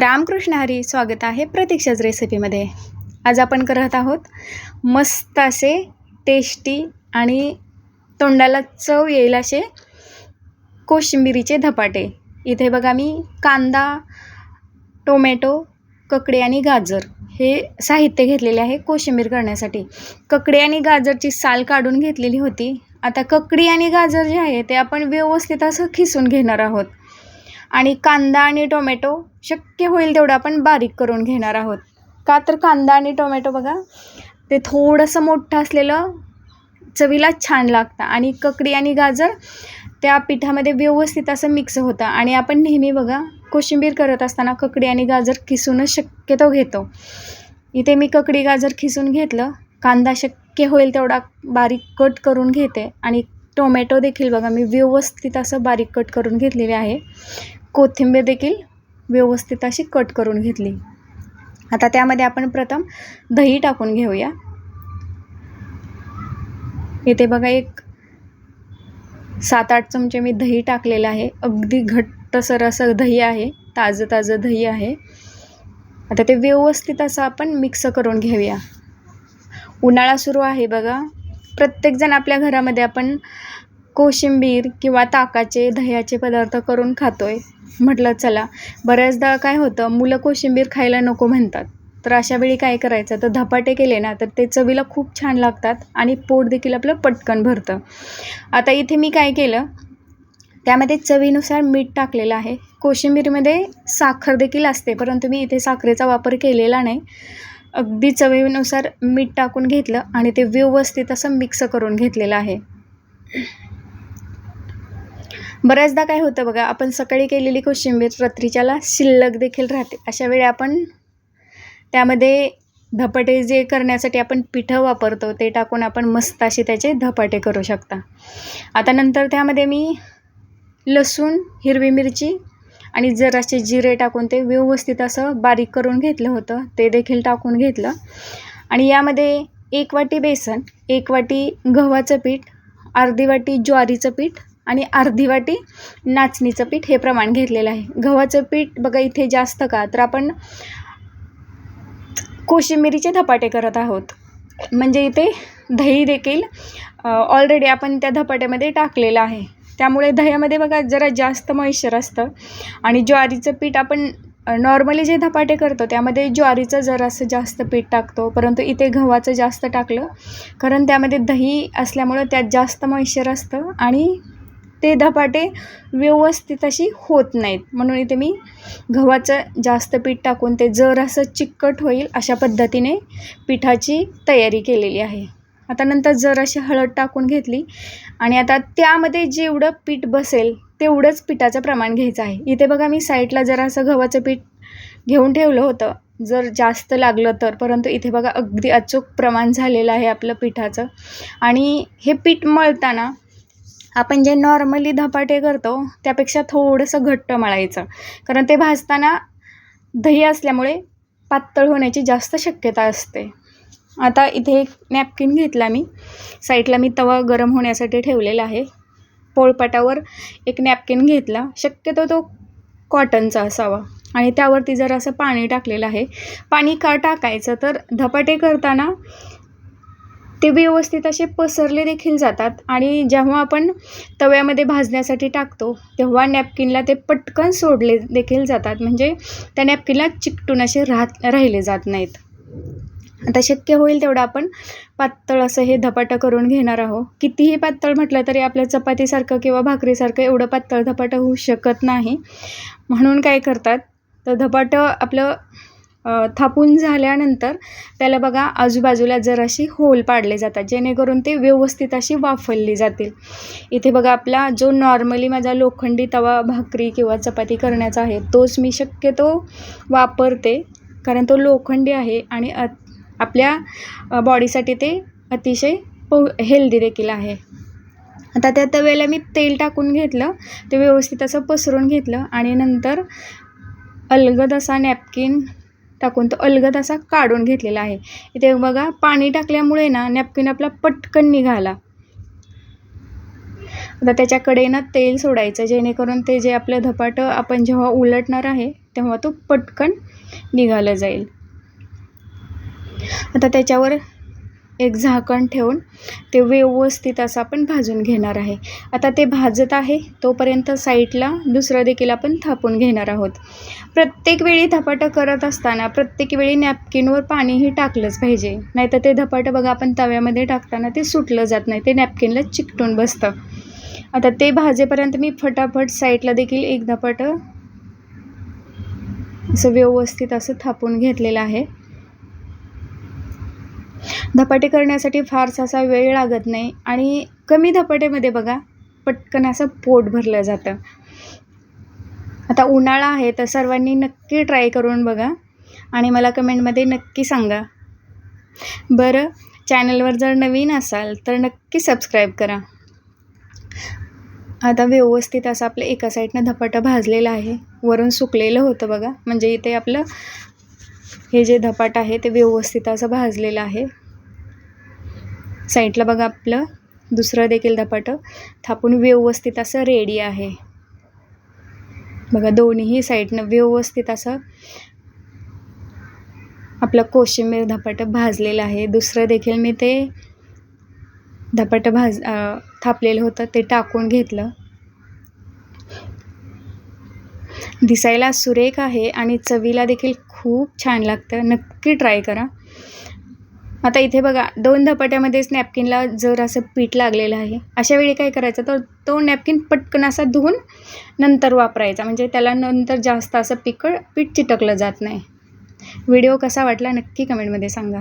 रामकृष्ण हरी स्वागत आहे प्रतीक्षाच रेसिपीमध्ये. आज आपण करत आहोत मस्त असे टेस्टी आणि तोंडाला चव येईल असे कोशिंबिरीचे धपाटे. इथे बघा मी कांदा टोमॅटो ककडी आणि गाजर हे साहित्य घेतलेले आहे कोशिंबीर करण्यासाठी. ककडी आणि गाजरची साल काढून घेतलेली होती. आता ककडी आणि गाजर जे आहे ते आपण व्यवस्थित असं खिसून घेणार आहोत. आणि कांदा आणि टोमॅटो शक्य होईल तेवढं आपण बारीक करून घेणार आहोत. का तर कांदा आणि टोमॅटो बघा ते थोडंसं मोठं असलेलं चवीला छान लागतं आणि ककडी आणि गाजर त्या पिठामध्ये व्यवस्थित असं मिक्स होतं. आणि आपण नेहमी बघा कोशिंबीर करत असताना ककडी आणि गाजर खिसूनच शक्यतो घेतो. इथे मी ककडी गाजर खिसून घेतलं. कांदा शक्य होईल तेवढा बारीक कट करून घेते. आणि टोमॅटो देखील बघा मी व्यवस्थित असं बारीक कट करून घेतलेले आहे. कोथिंबीर देखील व्यवस्थित अशी कट करून घेतली. आता त्यामध्ये आपण प्रथम दही टाकून घेऊया. इथे बघा एक सात आठ चमचे मी दही टाकलेलं आहे. अगदी घट्टसर असं दही आहे. ताजं ताजं दही आहे. आता ते व्यवस्थित असं आपण मिक्स करून घेऊया. उन्हाळा सुरू आहे बघा. प्रत्येकजण आपल्या घरामध्ये आपण कोशिंबीर किंवा ताकाचे दह्याचे पदार्थ करून खातो आहे म्हटलं चला बऱ्याचदा काय होतं मुलं कोशिंबीर खायला नको म्हणतात. तर अशा वेळी काय करायचं? तर धपाटे केले ना तर ते चवीला खूप छान लागतात आणि पोट देखील आपलं पटकन भरतं. आता इथे मी काय केलं? त्यामध्ये चवीनुसार मीठ टाकलेलं आहे. कोशिंबीरमध्ये साखर देखील असते परंतु मी इथे साखरेचा वापर केलेला नाही. अगदी चवीनुसार मीठ टाकून घेतलं आणि ते व्यवस्थित असं मिक्स करून घेतलेलं आहे. बऱ्याचदा काय होतं बघा आपण सकाळी केलेली कोशिंबीर रात्रीच्याला शिल्लक देखील राहते. अशा वेळी आपण त्यामध्ये धपाटे जे करण्यासाठी आपण पिठं वापरतो ते टाकून आपण मस्त असे त्याचे धपाटे करू शकता. आता नंतर त्यामध्ये मी लसूण हिरवी मिरची आणि जरासे जिरे टाकून ते व्यवस्थित असं बारीक करून घेतलं होतं ते देखील टाकून घेतलं. आणि यामध्ये एक वाटी बेसन एक वाटी गव्हाचं पीठ अर्धी वाटी ज्वारीचं पीठ आणि अर्धी वाटी नाचणीचं पीठ हे प्रमाण घेतलेलं आहे. गव्हाचं पीठ बघा इथे जास्त का? तर आपण कोशिंबिरीचे धपाटे करत आहोत. म्हणजे इथे दही देखील ऑलरेडी आपण त्या धपाट्यामध्ये टाकलेलं आहे. त्यामुळे दह्यामध्ये बघा जरा जास्त मॉइश्चर असतं. आणि ज्वारीचं पीठ आपण नॉर्मली जे धपाटे करतो त्यामध्ये ज्वारीचं जरासं जास्त पीठ टाकतो. परंतु इथे गव्हाचं जास्त टाकलं. कारण त्यामध्ये दही असल्यामुळं त्यात जास्त मॉइश्चर असतं आणि ते धपाटे व्यवस्थित अशी होत नाहीत. म्हणून इथे मी गव्हाचं जास्त पीठ टाकून ते जर असं चिकट होईल अशा पद्धतीने पिठाची तयारी केलेली आहे. आता नंतर जर अशी हळद टाकून घेतली आणि आता त्यामध्ये जेवढं पीठ बसेल तेवढंच पिठाचं प्रमाण घ्यायचं आहे. इथे बघा मी साईडला जरा असं गव्हाचं पीठ घेऊन ठेवलं होतं. जर जास्त लागलं तर परंतु इथे बघा अगदी अचूक प्रमाण झालेलं आहे आपलं पिठाचं. आणि हे पीठ मळताना आपण जे नॉर्मली धपाटे करतो त्यापेक्षा थोडंसं घट्ट मळायचं. कारण ते भाजताना दही असल्यामुळे पातळ होण्याची जास्त शक्यता असते. आता इथे एक नॅपकिन घेतला मी. साईडला मी तवा गरम होण्यासाठी ठेवलेला आहे. पोळपाटावर एक नॅपकिन घेतला. शक्यतो तो कॉटनचा असावा. आणि त्यावरती जर असं पाणी टाकलेलं आहे. पाणी का टाकायचं? तर धपाटे करताना ते व्यवस्थित असे पसरले देखील जातात आणि जेव्हा आपण तव्यामध्ये भाजण्यासाठी टाकतो तेव्हा नॅपकिनला ते पटकन सोडले देखील जातात. म्हणजे त्या नॅपकिनला चिकटून असे राहत राहिले जात नाहीत. आता शक्य होईल तेवढं आपण पातळ असं हे धपाटं करून घेणार आहोत. कितीही पातळ म्हटलं तरी आपल्या चपातीसारखं किंवा भाकरीसारखं एवढं पातळ धपाटं होऊ शकत नाही. म्हणून काय करतात तर धपाटं आपलं थापून झाल्यानंतर त्याला बघा आजूबाजूला जराशी होल पाडले जातात जेणेकरून ते व्यवस्थित अशी वाफळली जातील. इथे बघा आपला जो नॉर्मली माझा लोखंडी तवा भाकरी किंवा चपाती करण्याचा आहे तोच मी शक्यतो वापरते. कारण तो लोखंडी आहे आणि आपल्या बॉडीसाठी ते अतिशय पौ हेल्दी देखील आहे. आता त्या तव्याला मी तेल टाकून घेतलं ते व्यवस्थित असं पसरून घेतलं आणि नंतर अलगद असा नॅपकिन टाकून तो अलगद असा काढून घेतलेला आहे. इथे बघा पाणी टाकल्यामुळे ना नॅपकिन आपला पटकन निघाला. आता त्याच्याकडे ना तेल सोडायचं जेणेकरून ते जे आपलं धपाटं आपण जेव्हा उलटणार आहे तेव्हा तो पटकन निघालं जाईल. आता त्याच्यावर एक झाकण ठेवून ते व्यवस्थित असं आपण भाजून घेणार आहे. आता ते भाजत आहे तोपर्यंत साईडला दुसरं देखील आपण थापून घेणार आहोत. प्रत्येक वेळी धपाटं करत असताना प्रत्येक वेळी नॅपकिनवर पाणीही टाकलंच पाहिजे. नाहीतर ते धपाटं बघा आपण तव्यामध्ये टाकताना ते सुटलं जात नाही ते नॅपकिनला चिकटून बसतं. आता ते भाजेपर्यंत मी फटाफट साईडला देखील एक धपाटं असं व्यवस्थित असं थापून घेतलेलं आहे. धपाटे करण्यासाठी फारसा असा वेळ लागत नाही. आणि कमी धपाट्यामध्ये बघा पटकन असं पोट भरलं जातं. आता उन्हाळा आहे तर सर्वांनी नक्की ट्राय करून बघा आणि मला कमेंटमध्ये नक्की सांगा. बरं चॅनलवर जर नवीन असाल तर नक्की सबस्क्राईब करा. आता व्यवस्थित असं आपलं एका साईडनं धपाटं भाजलेलं आहे. वरून सुकलेलं होतं बघा. म्हणजे इथे आपलं हे जे धपाट आहे ते व्यवस्थित असं भाजलेलं आहे. साईडला बघा आपलं दुसरं देखील धपाटं. थापून व्यवस्थित असं रेडी आहे. बघा दोन्ही साईडनं व्यवस्थित असं आपलं कोशिंबीर धपाटं भाजलेलं आहे. दुसरं देखील मी ते धपाटं भाज थापलेलं होतं ते टाकून घेतलं. दिसायला सुरेख आहे आणि चवीला देखील खूप छान लागतं. नक्की ट्राय करा. आता इथे बघा दोन धपाट्यामध्येच नॅपकिनला जर असं पीठ लागलेलं आहे अशा वेळी काय करायचं? तर तो नॅपकिन पटकन असा धुवून नंतर वापरायचा. म्हणजे त्याला नंतर जास्त असं पिकळ पीठ चिटकलं जात नाही. व्हिडिओ कसा वाटला नक्की कमेंटमध्ये सांगा.